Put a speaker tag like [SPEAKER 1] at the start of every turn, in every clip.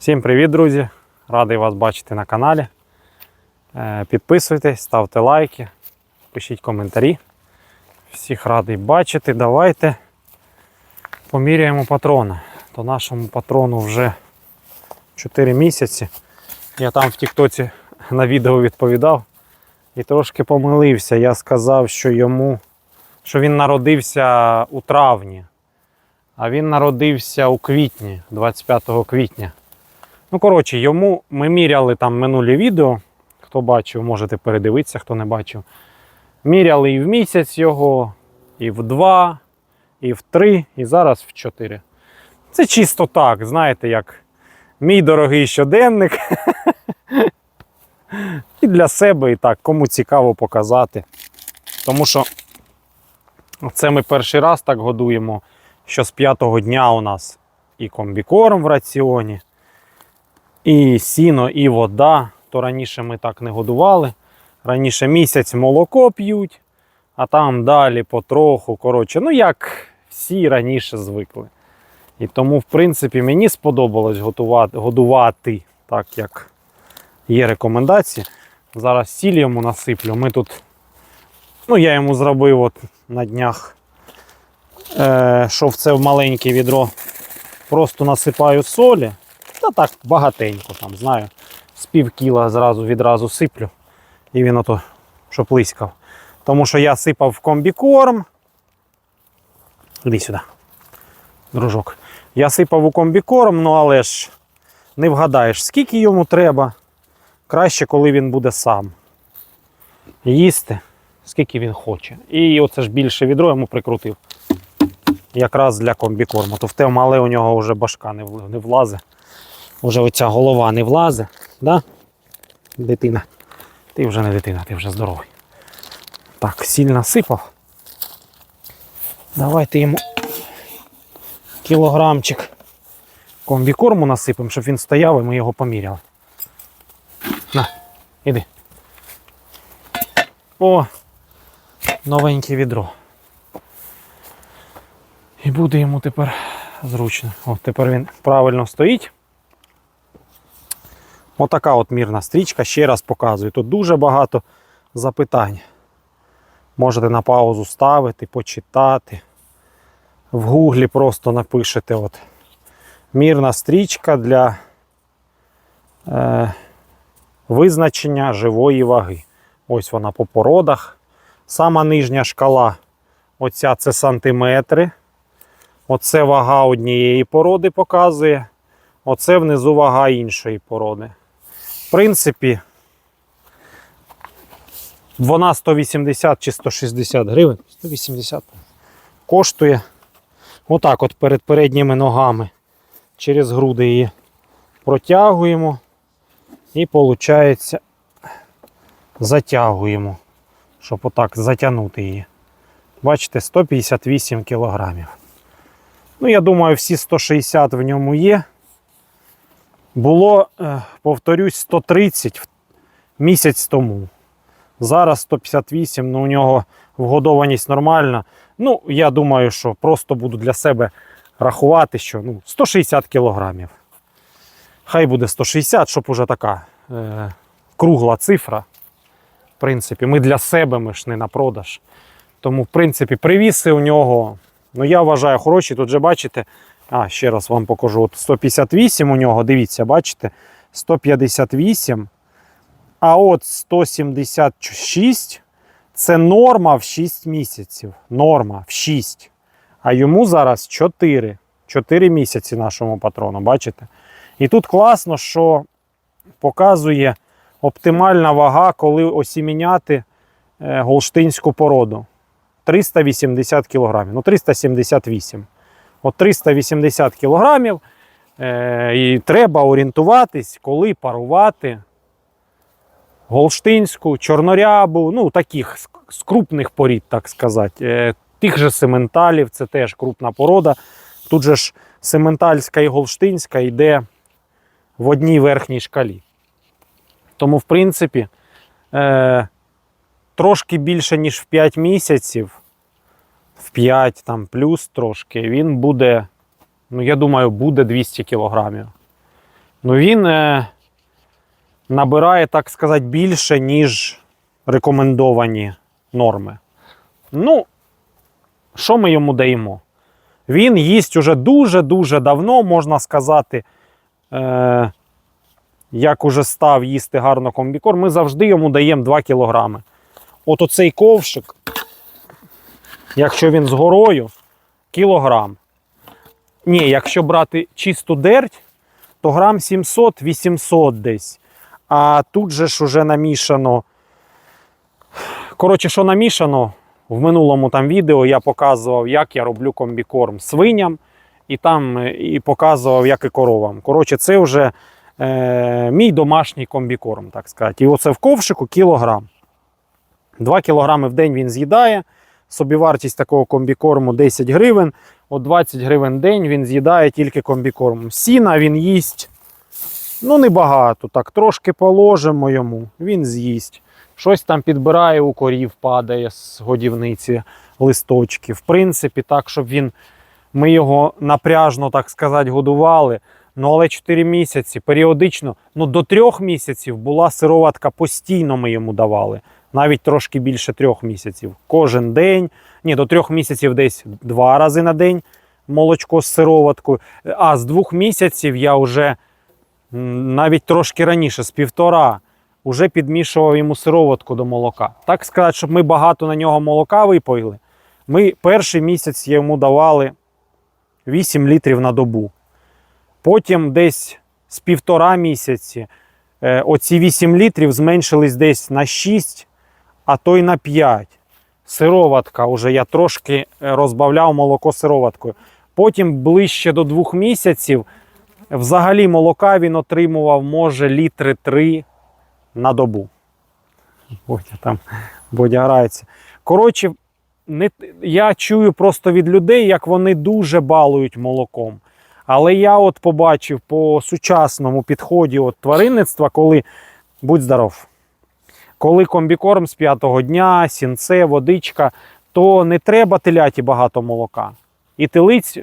[SPEAKER 1] Всім привіт, друзі! Радий вас бачити на каналі. Е, Підписуйтесь, ставте лайки, пишіть коментарі. Всіх радий бачити. Давайте поміряємо патрона. То нашому патрону вже 4 місяці. Я там в Тіктоці на відео відповідав і трошки помилився. Я сказав, що йому що він народився у травні, а він народився у квітні, 25 квітня. Ну, коротше, йому ми міряли там минулі відео. Хто бачив, можете передивитися, хто не бачив. Міряли і в місяць його, і в два, і в три, і зараз в чотири. Це чисто так, знаєте, як мій дорогий щоденник. І для себе, і так, кому цікаво показати. Тому що це ми перший раз так годуємо, що з п'ятого дня у нас і комбікорм в раціоні, і сіно, і вода. То раніше ми так не годували. Раніше місяць молоко п'ють, а там далі потроху. Коротше, ну як всі раніше звикли. І тому, в принципі, мені сподобалось готувати, годувати так, як є рекомендації. Зараз сіль йому насиплю. Ми тут, ну я йому зробив от на днях, е, що в це в маленьке відро. Просто насипаю солі. Та так багатенько там, знаю. З пів кіла зразу відразу сиплю. І він ото, щоб лискав. Тому що я сипав в комбікорм. Іди сюди, дружок. Я сипав у комбікорм, ну але ж не вгадаєш, скільки йому треба. Краще, коли він буде сам. Їсти, скільки він хоче. І оце ж більше відро йому прикрутив. Якраз для комбікорму. То в те мале у нього вже башка не влазить. Уже оця голова не влазить. Да? Дитина. Ти вже не дитина, ти вже здоровий. Так, сіль насипав. Давайте йому кілограмчик комбікорму насипемо, щоб він стояв і ми його поміряли. На, іди. О, новеньке відро. І буде йому тепер зручно. О, тепер він правильно стоїть. Отака от мірна стрічка, ще раз показую. Тут дуже багато запитань. Можете на паузу ставити, почитати. В гуглі просто напишете от мірна стрічка для е, визначення живої ваги. Ось вона по породах. Сама нижня шкала, оця це сантиметри. Оце вага однієї породи показує. Оце внизу вага іншої породи. Принципі, вона 180 чи 160 гривень. 180 коштує. Отак от перед передніми ногами через груди її протягуємо і, виходить, затягуємо, щоб отак затягнути її. Бачите, 158 кілограмів. Ну, я думаю, всі 160 в ньому є. Було, е, повторюсь, 130 місяць тому. Зараз 158, ну у нього вгодованість нормальна. Ну, я думаю, що просто буду для себе рахувати, що ну, 160 кілограмів. Хай буде 160, щоб уже така е, кругла цифра. В принципі, ми для себе ми ж не на продаж. Тому, в принципі, привіси у нього, ну я вважаю, хороші. Тут же бачите, а, ще раз вам покажу. От 158 у нього, дивіться, бачите, 158. А от 176 це норма в 6 місяців. Норма в 6. А йому зараз 4. 4 місяці нашому патрону, бачите? І тут класно, що показує оптимальна вага, коли осіміняти е, голштинську породу. 380 кілограмів. Ну, 378. От 380 кілограмів. Е, і треба орієнтуватись, коли парувати голштинську, чорнорябу, ну таких з- крупних порід, так сказати. Е, Тих же сементалів, це теж крупна порода. Тут же ж сементальська і голштинська йде в одній верхній шкалі. Тому, в принципі, е, трошки більше, ніж в 5 місяців, в 5 там плюс трошки, він буде, ну я думаю, буде 200 кілограмів. ну він е, набирає, так сказати, більше, ніж рекомендовані норми. Ну, що ми йому даємо? Він їсть уже дуже-дуже давно, можна сказати, е, як уже став їсти гарно комбікор, ми завжди йому даємо 2 кілограми. От оцей ковшик, якщо він з горою, кілограм. Ні, якщо брати чисту дерть, то грам 700-800 десь. А тут же ж уже намішано. Коротше, що намішано, в минулому там відео я показував, як я роблю комбікорм свиням, і там е, і показував, як і коровам. Коротше, це вже е, мій домашній комбікорм, так сказати. І оце в ковшику кілограм. 2 кілограми в день він з'їдає. Собівартість такого комбікорму 10 гривень. От 20 гривень день він з'їдає тільки комбікормом. Сіна він їсть ну небагато. Так, трошки положимо йому, він з'їсть. Щось там підбирає у корів, падає з годівниці листочки. В принципі, так, щоб він. Ми його напряжно, так сказати, годували. Ну, але 4 місяці періодично, ну до 3 місяців була сироватка, постійно ми йому давали. Навіть трошки більше трьох місяців. Кожен день. Ні, до трьох місяців десь два рази на день молочко з сироваткою. А з двох місяців я вже навіть трошки раніше, з півтора, вже підмішував йому сироватку до молока. Так сказати, щоб ми багато на нього молока випоїли. Ми перший місяць йому давали 8 літрів на добу. Потім десь з півтора місяці е, оці 8 літрів зменшились десь на 6, а то й на 5. Сироватка вже я трошки е, розбавляв молоко сироваткою. Потім ближче до 2 місяців взагалі молока він отримував, може, літри 3 на добу. Бодя там Бодя грається. Коротше, не, я чую просто від людей, як вони дуже балують молоком. Але я от побачив по сучасному підході от тваринництва, коли будь здоров, коли комбікорм з п'ятого дня, сінце, водичка, то не треба теляті багато молока. І телиць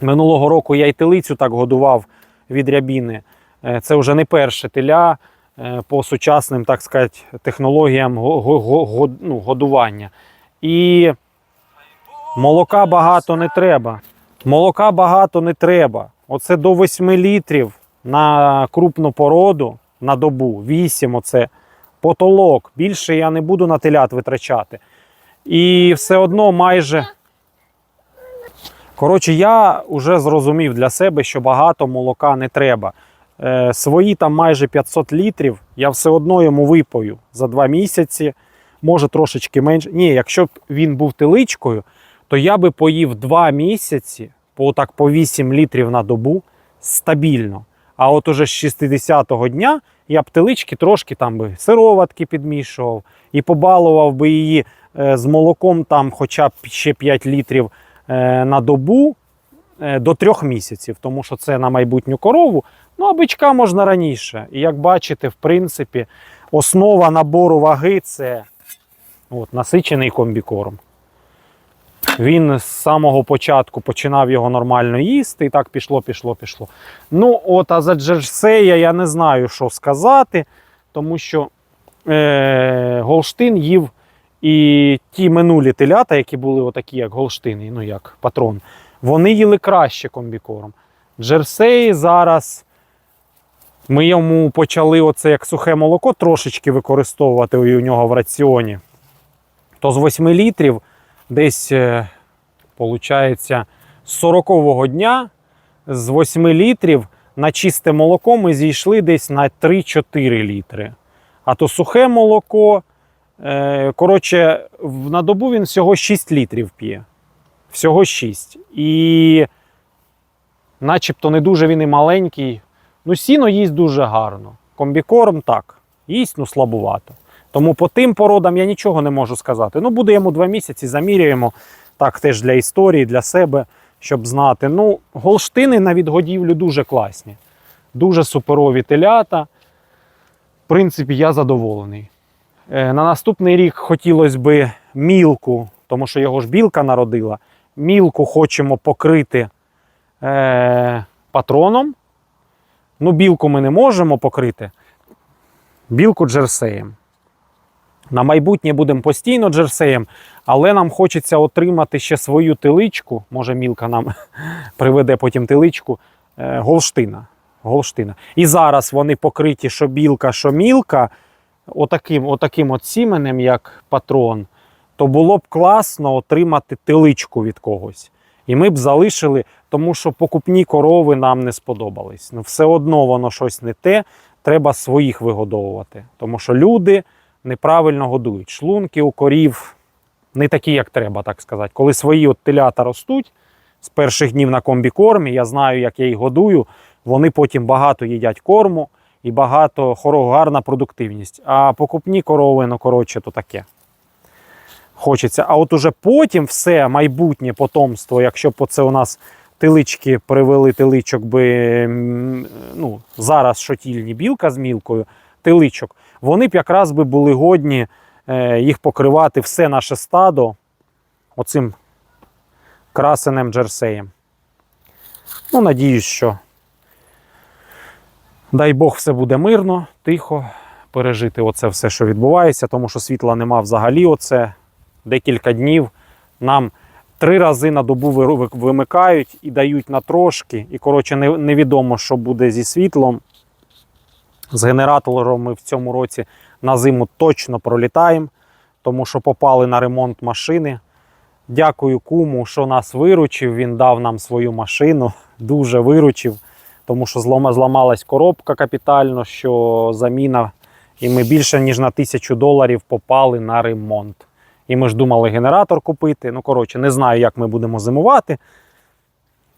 [SPEAKER 1] минулого року я й телицю так годував від рябіни. Е, Це вже не перше теля е, по сучасним, так сказати, технологіям ну, годування. І молока багато не треба. Молока багато не треба. Оце до 8 літрів на крупну породу на добу. 8 оце потолок. Більше я не буду на телят витрачати. І все одно майже. Коротше, я вже зрозумів для себе, що багато молока не треба. Е, свої там майже 500 літрів я все одно йому випою за 2 місяці, може трошечки менше. Ні, якщо б він був теличкою, то я би поїв 2 місяці по так по 8 літрів на добу стабільно. А от уже з 60-го дня я б телички трошки там би сироватки підмішував і побалував би її е, з молоком там хоча б ще 5 літрів е, на добу е, до 3 місяців, тому що це на майбутню корову. Ну, а бичка можна раніше. І як бачите, в принципі, основа набору ваги це от, насичений комбікорм. Він з самого початку починав його нормально їсти, і так пішло, пішло, пішло. Ну, от, а за Джерсея я не знаю, що сказати, тому що е, Голштин їв і ті минулі телята, які були отакі, як Голштин, ну як патрон, вони їли краще комбікорм. Джерсей зараз ми йому почали оце як сухе молоко трошечки використовувати у нього в раціоні. То з 8 літрів десь, е, получається, з 40-го дня з 8 літрів на чисте молоко ми зійшли десь на 3-4 літри. А то сухе молоко, е, коротше, на добу він всього 6 літрів п'є. Всього 6. І начебто не дуже він і маленький. Ну, сіно їсть дуже гарно. Комбікорм так, їсть, ну слабувато. Тому по тим породам я нічого не можу сказати. Ну, буде йому два місяці, заміряємо. Так, теж для історії, для себе, щоб знати. Ну, голштини на відгодівлю дуже класні. Дуже суперові телята. В принципі, я задоволений. Е, На наступний рік хотілося б мілку, тому що його ж білка народила. Мілку хочемо покрити е, патроном. Ну, білку ми не можемо покрити. Білку джерсеєм. На майбутнє будемо постійно джерсеєм, але нам хочеться отримати ще свою тиличку. Може, мілка нам приведе потім тиличку е, Голштина. Голштина. І зараз вони покриті, що білка, що мілка, отаким, отаким от сіменем, як патрон, то було б класно отримати тиличку від когось. І ми б залишили, тому що покупні корови нам не сподобались. Ну, все одно воно щось не те, треба своїх вигодовувати. Тому що люди неправильно годують. Шлунки у корів не такі, як треба, так сказати. Коли свої от телята ростуть з перших днів на комбікормі, я знаю, як я їх годую, вони потім багато їдять корму і багато гарна продуктивність. А покупні корови, ну коротше, то таке. Хочеться. А от уже потім все майбутнє потомство, якщо б оце у нас тилички привели тиличок би ну, зараз шотільні білка з мілкою, тиличок, вони б якраз би були годні е, їх покривати все наше стадо оцим красеним джерсеєм. Ну, надіюсь, що дай Бог все буде мирно, тихо, пережити оце все, що відбувається, тому що світла нема взагалі. Оце декілька днів нам три рази на добу вимикають і дають на трошки. І, коротше, невідомо, що буде зі світлом. З генератором ми в цьому році на зиму точно пролітаємо, тому що попали на ремонт машини. Дякую куму, що нас виручив. Він дав нам свою машину, дуже виручив, тому що зламалась коробка капітально, що заміна. І ми більше ніж на тисячу доларів попали на ремонт. І ми ж думали генератор купити. Ну, коротше, не знаю, як ми будемо зимувати.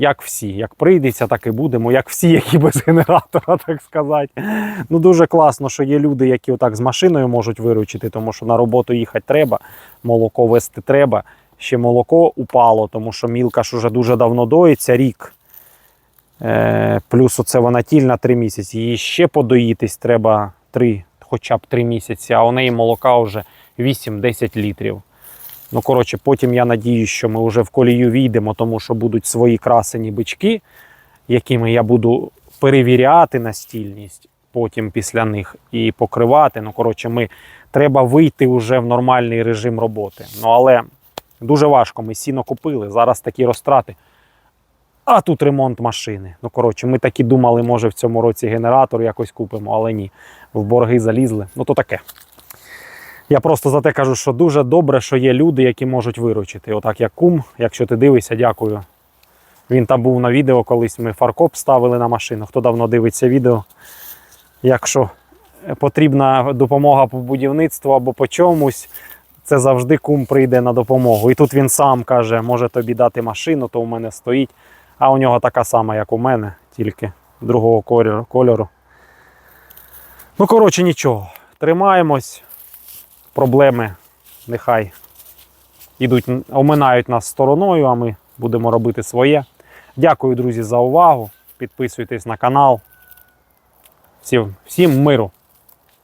[SPEAKER 1] Як всі, як прийдеться, так і будемо, як всі, які без генератора, так сказати. Ну дуже класно, що є люди, які отак з машиною можуть виручити, тому що на роботу їхати треба, молоко вести треба. Ще молоко упало, тому що мілка ж уже дуже давно доїться, рік. Е, плюс оце вона тільна 3 місяці. Її ще подоїтись треба 3, хоча б 3 місяці, а у неї молока вже 8-10 літрів. Ну, коротше, потім я надію, що ми вже в колію війдемо, тому що будуть свої красені бички, якими я буду перевіряти на стільність потім після них і покривати. Ну, коротше, ми треба вийти вже в нормальний режим роботи. Ну, але дуже важко. Ми сіно купили, зараз такі розтрати. А тут ремонт машини. Ну, коротше, ми такі думали, може в цьому році генератор якось купимо, але ні. В борги залізли. Ну, то таке. Я просто за те кажу, що дуже добре, що є люди, які можуть виручити. Отак як кум, якщо ти дивишся, дякую. Він там був на відео, колись ми фаркоп ставили на машину. Хто давно дивиться відео, якщо потрібна допомога по будівництву або по чомусь, це завжди кум прийде на допомогу. І тут він сам каже, може тобі дати машину, то у мене стоїть. А у нього така сама, як у мене, тільки другого кольору. Ну, коротше, нічого. Тримаємось проблеми нехай ідуть, оминають нас стороною, а ми будемо робити своє. Дякую, друзі, за увагу. Підписуйтесь на канал. Всім, всім миру!